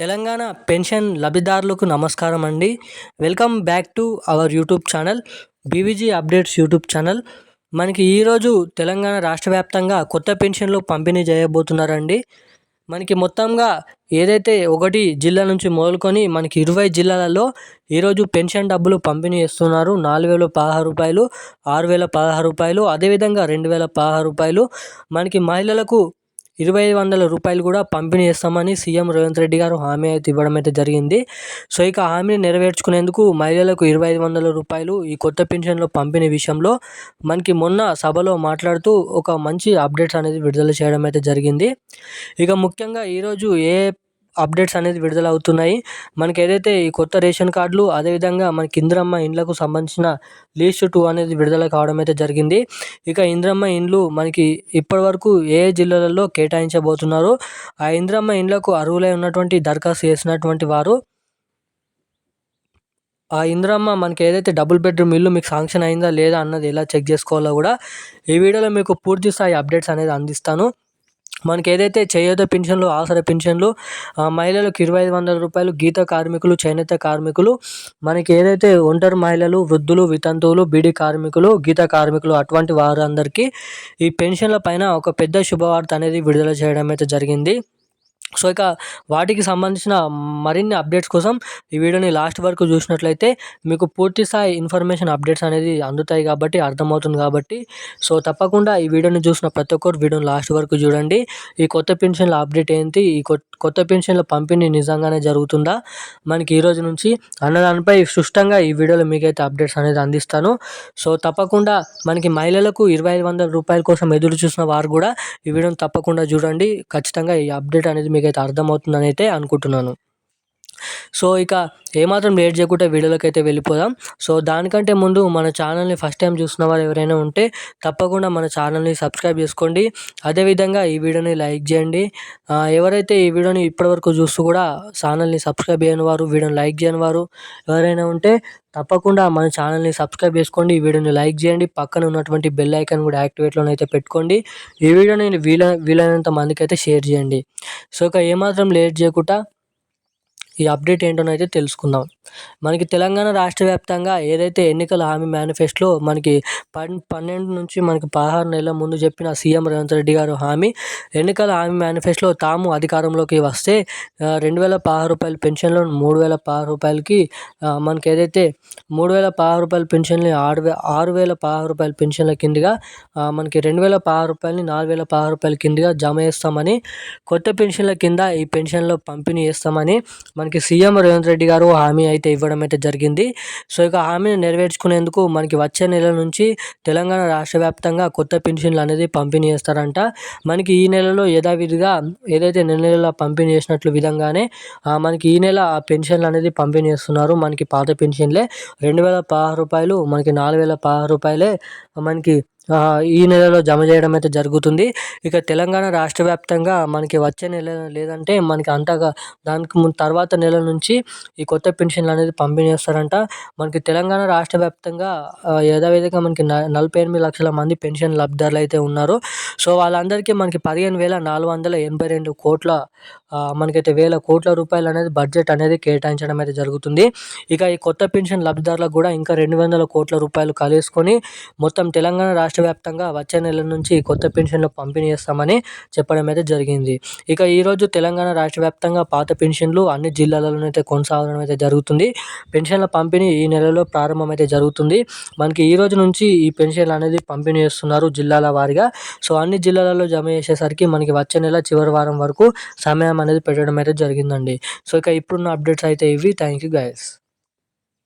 Telangana pension లబ్ధిదారులకు నమస్కారం అండి. Welcome back to our YouTube channel BVG updates YouTube channel. మనకి ఈరోజు తెలంగాణ రాష్ట్ర వ్యాప్తంగా కొత్త పెన్షన్లు పంపిణీ చేయబోతున్నారండి. మనకి మొత్తంగా ఏదైతే ఒకటి జిల్లా నుంచి మొదలుకొని మనకి ఇరవై జిల్లాలలో ఈరోజు పెన్షన్ డబ్బులు పంపిణీ చేస్తున్నారు. నాలుగు వేల పదహారు రూపాయలు ఆరు వేల పదహారు రూపాయలు అదేవిధంగా రెండు వేల పదహారు రూపాయలు. మనకి మహిళలకు ఇరవై ఐదు వందల రూపాయలు కూడా పంపిణీ చేస్తామని సీఎం రేవంత్ రెడ్డి గారు హామీ అయితే ఇవ్వడం అయితే జరిగింది. సో ఇక హామీని నెరవేర్చుకునేందుకు మహిళలకు ఇరవై ఐదు వందల రూపాయలు ఈ కొత్త పెన్షన్లో పంపిణీ విషయంలో మనకి మొన్న సభలో మాట్లాడుతూ ఒక మంచి అప్డేట్స్ అనేది విడుదల చేయడం అయితే జరిగింది. ఇక ముఖ్యంగా ఈరోజు ఏ అప్డేట్స్ అనేది విడుదల అవుతున్నాయి మనకి ఏదైతే ఈ కొత్త రేషన్ కార్డులు అదేవిధంగా మనకి ఇంద్రమ్మ ఇండ్లకు సంబంధించిన లీస్ట్ టూ అనేది విడుదల కావడం అయితే జరిగింది. ఇక ఇంద్రమ్మ ఇండ్లు మనకి ఇప్పటివరకు ఏ జిల్లాలలో కేటాయించబోతున్నారు? ఆ ఇంద్రమ్మ ఇండ్లకు అర్హులై ఉన్నటువంటి దరఖాస్తు చేసినటువంటి వారు? ఆ ఇంద్రమ్మ మనకి ఏదైతే డబుల్ బెడ్రూమ్ ఇల్లు మీకు శాంక్షన్ అయిందా లేదా అన్నది ఎలా చెక్ చేసుకోవాలో కూడా ఈ వీడియోలో మీకు పూర్తి స్థాయి అప్డేట్స్ అనేది అందిస్తాను. మనకి ఏదైతే చేయూత పింఛన్లు ఆసరా పింఛన్లు మహిళలకు ఇరవై ఐదు వందల రూపాయలు గీత కార్మికులు చేనేత కార్మికులు మనకి ఏదైతే ఒంటరి మహిళలు వృద్ధులు వితంతువులు బీడీ కార్మికులు గీత కార్మికులు అటువంటి వారందరికీ ఈ పెన్షన్ల పైన ఒక పెద్ద శుభవార్త అనేది విడుదల చేయడం అయితే జరిగింది. సో ఇక వాటికి సంబంధించిన మరిన్ని అప్డేట్స్ కోసం ఈ వీడియోని లాస్ట్ వరకు చూసినట్లయితే మీకు పూర్తి స్థాయి ఇన్ఫర్మేషన్ అప్డేట్స్ అనేది అందుతాయి కాబట్టి అర్థమవుతుంది కాబట్టి సో తప్పకుండా ఈ వీడియోని చూసిన ప్రతి ఒక్కరు వీడియోని లాస్ట్ వరకు చూడండి. ఈ కొత్త పెన్షన్ల అప్డేట్ ఏంటి? ఈ కొత్త పెన్షన్ల పంపిణీ నిజంగానే జరుగుతుందా? మనకి ఈ రోజు నుంచి అన్నదానిపై స్పష్టంగా ఈ వీడియోలో మీకైతే అప్డేట్స్ అనేది అందిస్తాను. సో తప్పకుండా మనకి మహిళలకు ఇరవై ఐదు వందల రూపాయల కోసం ఎదురు చూసిన వారు కూడా ఈ వీడియోని తప్పకుండా చూడండి. ఖచ్చితంగా ఈ అప్డేట్ అనేది మీకు మీకైతే అర్థమవుతుందని అయితే అనుకుంటున్నాను. సో ఇక ఏమాత్రం లేట్ చేయకుండా వీడియోలోకి అయితే వెళ్ళిపోదాం. సో దానికంటే ముందు మన ఛానల్ని ఫస్ట్ టైం చూసిన వారు ఎవరైనా ఉంటే తప్పకుండా మన ఛానల్ని సబ్స్క్రైబ్ చేసుకోండి. అదేవిధంగా ఈ వీడియోని లైక్ చేయండి. ఎవరైతే ఈ వీడియోని ఇప్పటివరకు చూస్తూ కూడా ఛానల్ని సబ్స్క్రైబ్ చేయని వారు వీడియోని లైక్ చేయని వారు ఎవరైనా ఉంటే తప్పకుండా మన ఛానల్ని సబ్స్క్రైబ్ చేసుకోండి. ఈ వీడియోని లైక్ చేయండి. పక్కన ఉన్నటువంటి బెల్ ఐకాన్ కూడా యాక్టివేట్లోనైతే పెట్టుకోండి. ఈ వీడియోని వీల వీలైనంత మందికి అయితే షేర్ చేయండి. సో ఇక ఏమాత్రం లేట్ చేయకుండా ఈ అప్డేట్ ఏంటోనైతే తెలుసుకుందాం. మనకి తెలంగాణ రాష్ట్ర వ్యాప్తంగా ఏదైతే ఎన్నికల హామీ మేనిఫెస్టోలో మనకి పన్ పన్నెండు నుంచి మనకి పదహారు నెలల ముందు చెప్పిన సీఎం రేవంత్ రెడ్డి గారు హామీ. ఎన్నికల హామీ మేనిఫెస్టోలో తాము అధికారంలోకి వస్తే రెండు వేల పదహారు రూపాయల పెన్షన్లో మూడు వేల పదహారు రూపాయలకి మనకి ఏదైతే మూడు వేల పదహారు రూపాయల పెన్షన్ని ఆరు వే ఆరు వేల పదహారు రూపాయల పెన్షన్ల కిందగా మనకి రెండు వేల పదహారు రూపాయలని నాలుగు వేల పదహారు రూపాయల కిందగా జమ చేస్తామని కొత్త పెన్షన్ల కింద ఈ పెన్షన్లో పంపిణీ చేస్తామని మనకి సీఎం రేవంత్ రెడ్డి గారు హామీ అయితే అయితే ఇవ్వడం అయితే జరిగింది. సో ఇక హామీని నెరవేర్చుకునేందుకు మనకి వచ్చే నెల నుంచి తెలంగాణ రాష్ట్ర వ్యాప్తంగా కొత్త పెన్షన్లు అనేది పంపిణీ చేస్తారంట. మనకి ఈ నెలలో యథావిధిగా ఏదైతే నెల నెలలో పంపిణీ చేసినట్లు విధంగానే మనకి ఈ నెల ఆ పెన్షన్లు అనేది పంపిణీ చేస్తున్నారు. మనకి పాత పెన్షన్లే. రెండు వేల పదహారు రూపాయలు మనకి నాలుగు వేల పదహారు రూపాయలే మనకి ఈ నెలలో జమ చేయడం అయితే జరుగుతుంది. ఇక తెలంగాణ రాష్ట్ర వ్యాప్తంగా మనకి వచ్చే నెల లేదంటే మనకి అంతగా దానికి ముందు తర్వాత నెల నుంచి ఈ కొత్త పెన్షన్లు అనేది పంపిణీ చేస్తారంట. మనకి తెలంగాణ రాష్ట్ర వ్యాప్తంగా యథావిధిగా మనకి నలభై ఎనిమిది లక్షల మంది పెన్షన్ లబ్ధిదారులు అయితే ఉన్నారు. సో వాళ్ళందరికీ మనకి పదిహేను వేల నాలుగు వందల ఎనభై రెండు కోట్ల మనకైతే వేల కోట్ల రూపాయలు అనేది బడ్జెట్ అనేది కేటాయించడం అయితే జరుగుతుంది. ఇక ఈ కొత్త పెన్షన్ లబ్ధిదారులకు కూడా ఇంకా రెండు వందల కోట్ల రూపాయలు కలుసుకొని మొత్తం తెలంగాణ రాష్ట్ర వ్యాప్తంగా వచ్చే నెల నుంచి కొత్త పెన్షన్లు పంపిణీ చేస్తామని చెప్పడం అయితే జరిగింది. ఇక ఈరోజు తెలంగాణ రాష్ట్ర వ్యాప్తంగా పాత పెన్షన్లు అన్ని జిల్లాలలో అయితే కొనసాగడం అయితే జరుగుతుంది. పెన్షన్ల పంపిణీ ఈ నెలలో ప్రారంభం అయితే జరుగుతుంది. మనకి ఈ రోజు నుంచి ఈ పెన్షన్లు అనేది పంపిణీ చేస్తున్నారు జిల్లాల వారీగా. సో అన్ని జిల్లాలలో జమ చేసేసరికి మనకి వచ్చే నెల చివరి వారం వరకు సమయం అనేది పెట్టడం అయితే జరిగిందండి. సో ఇక ఇప్పుడున్న అప్డేట్స్ అయితే ఇవి. Thank you guys